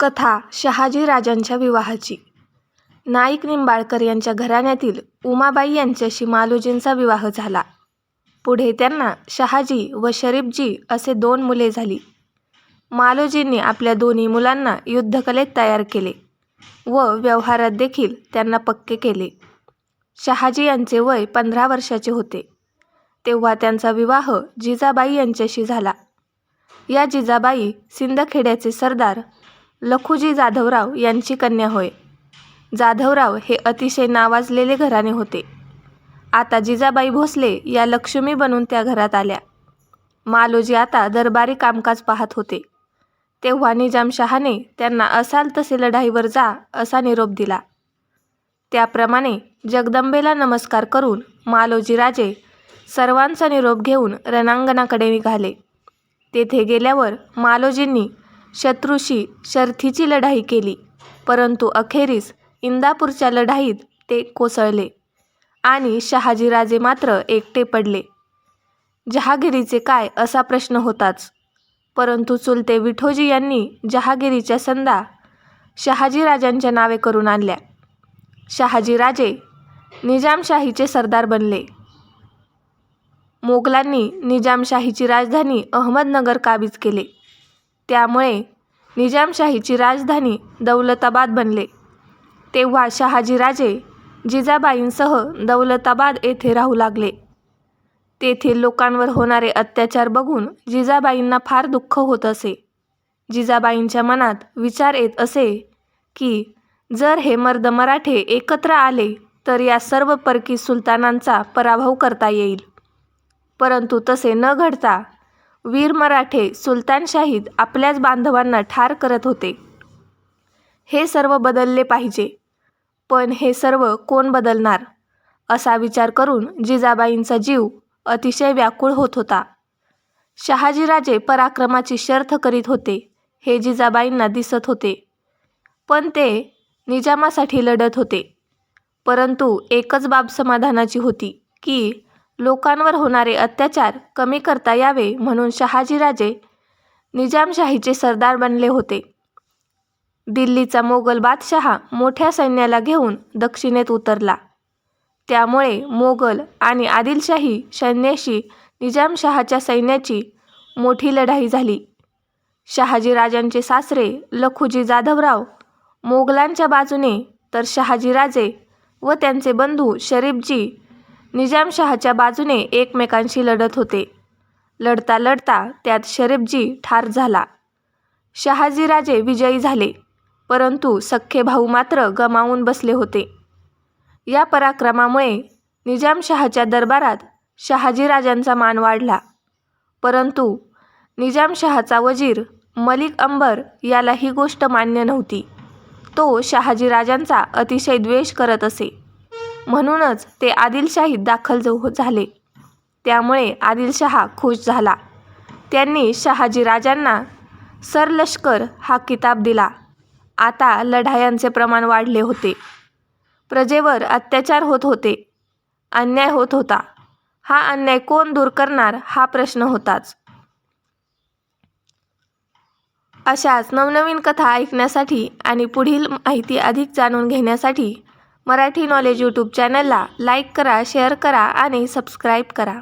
कथा शहाजी राजांच्या विवाहाची नाईक निंबाळकर यांच्या घराण्यातील उमाबाई यांच्याशी मालोजींचा विवाह झाला. पुढे त्यांना शहाजी व शरीफजी असे दोन मुले झाली. मालोजींनी आपल्या दोन्ही मुलांना युद्धकलेत तयार केले व व्यवहारात देखील त्यांना पक्के केले. शहाजी यांचे वय पंधरा वर्षाचे होते तेव्हा त्यांचा विवाह जिजाबाई यांच्याशी झाला. या जिजाबाई सिंदखेड्याचे सरदार लखुजी जाधवराव यांची कन्या होय. जाधवराव हे अतिशय नावाजलेले घराणे होते. आता जिजाबाई भोसले या लक्ष्मी बनून त्या घरात आल्या. मालोजी आता दरबारी कामकाज पाहत होते तेव्हा निजामशहाने त्यांना असाल तसे लढाईवर जा असा निरोप दिला. त्याप्रमाणे जगदंबेला नमस्कार करून मालोजी राजे सर्वांचा निरोप घेऊन रणांगणाकडे निघाले. तेथे गेल्यावर मालोजींनी शत्रूशी शर्थीची लढाई केली परंतु अखेरीस इंदापूरच्या लढाईत ते कोसळले आणि शहाजीराजे मात्र एकटे पडले. जहागिरीचे काय असा प्रश्न होताच परंतु चुलते विठोजी यांनी जहागिरीच्या संधा शहाजी राजांच्या नावे करून आणल्या. शहाजीराजे निजामशाहीचे सरदार बनले. मोगलांनी निजामशाहीची राजधानी अहमदनगर काबीज केले त्यामुळे निजामशाहीची राजधानी दौलताबाद बनले. तेव्हा शहाजीराजे जिजाबाईंसह दौलताबाद येथे राहू लागले. तेथील लोकांवर होणारे अत्याचार बघून जिजाबाईंना फार दुःख होत असे. जिजाबाईंच्या मनात विचार येत असे की जर हे मर्द मराठे एकत्र आले तर या सर्व परकी सुलतानांचा पराभव करता येईल. परंतु तसे न घडता वीर मराठे सुलतानशाहीत आपल्याच बांधवांना ठार करत होते. हे सर्व बदलले पाहिजे पण हे सर्व कोण बदलणार असा विचार करून जिजाबाईंचा जीव अतिशय व्याकुळ होत होता. शहाजीराजे पराक्रमाची शर्थ करीत होते हे जिजाबाईंना दिसत होते पण ते निजामासाठी लढत होते. परंतु एकच बाब समाधानाची होती की लोकांवर होणारे अत्याचार कमी करता यावे म्हणून शहाजीराजे निजामशाहीचे सरदार बनले होते. दिल्लीचा मोगल बादशहा मोठ्या सैन्याला घेऊन दक्षिणेत उतरला. त्यामुळे मोगल आणि आदिलशाही सैन्याशी निजामशहाच्या सैन्याची मोठी लढाई झाली. शहाजी राजांचे सासरे लखुजी जाधवराव मोगलांच्या बाजूने तर शहाजीराजे व त्यांचे बंधू शरीफजी निजामशहाच्या बाजूने एकमेकांशी लढत होते. लढता लढता त्यात शरीफजी ठार झाला. शहाजीराजे विजयी झाले परंतु सख्खे भाऊ मात्र गमावून बसले होते. या पराक्रमामुळे निजामशहाच्या दरबारात शहाजीराजांचा मान वाढला. परंतु निजामशहाचा वजीर मलिक अंबर याला ही गोष्ट मान्य नव्हती. तो शहाजीराजांचा अतिशय द्वेष करत असे म्हणूनच ते आदिलशाहीत दाखल झाले. त्यामुळे आदिलशहा खूष झाला. त्यांनी शहाजीराजांना सरलष्कर हा किताब दिला. आता लढायांचे प्रमाण वाढले होते. प्रजेवर अत्याचार होत होते. अन्याय होत होता. हा अन्याय कोण दूर करणार हा प्रश्न होताच. अशाच नवनवीन कथा ऐकण्यासाठी आणि पुढील माहिती अधिक जाणून घेण्यासाठी मराठी नॉलेज यूट्यूब चॅनलला लाईक करा शेअर करा आणि सबस्क्राईब करा.